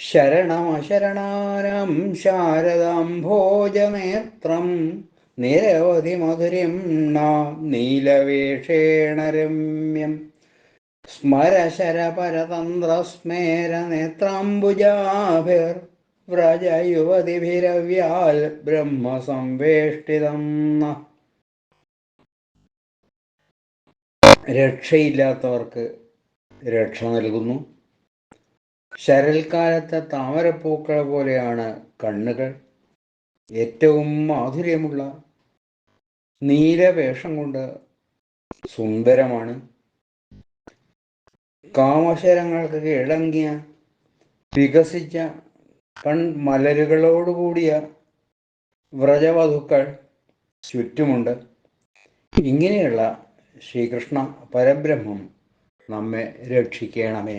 ശരണമശരണാനാം ശാരദാംഭോജനേത്രം നിരവധി മധുരം നാം നീലവേഷേണ രമ്യം സ്മരശരപരതന്ത്രസ്മേരനേത്രാംബുജാഭിർ. വ്രജയുവതിഭിരവ്യാൽ ബ്രഹ്മസംവേഷ്ടിതം സംവേഷ്ടിതം രക്ഷയില്ലാത്തവർക്ക് രക്ഷ നൽകുന്നു. ശരൽക്കാലത്തെ താമരപ്പൂക്കളെ പോലെയാണ് കണ്ണുകൾ. ഏറ്റവും മാധുര്യമുള്ള നീലവേഷം കൊണ്ട് സുന്ദരമാണ്. കാമശരങ്ങൾക്ക് ഇളങ്ങിയ വികസിച്ച കൺമലരുകളോടുകൂടിയ വ്രജവധുക്കൾ ചുറ്റുമുണ്ട്. ഇങ്ങനെയുള്ള ശ്രീകൃഷ്ണ പരബ്രഹ്മം നമ്മെ രക്ഷിക്കണമേ.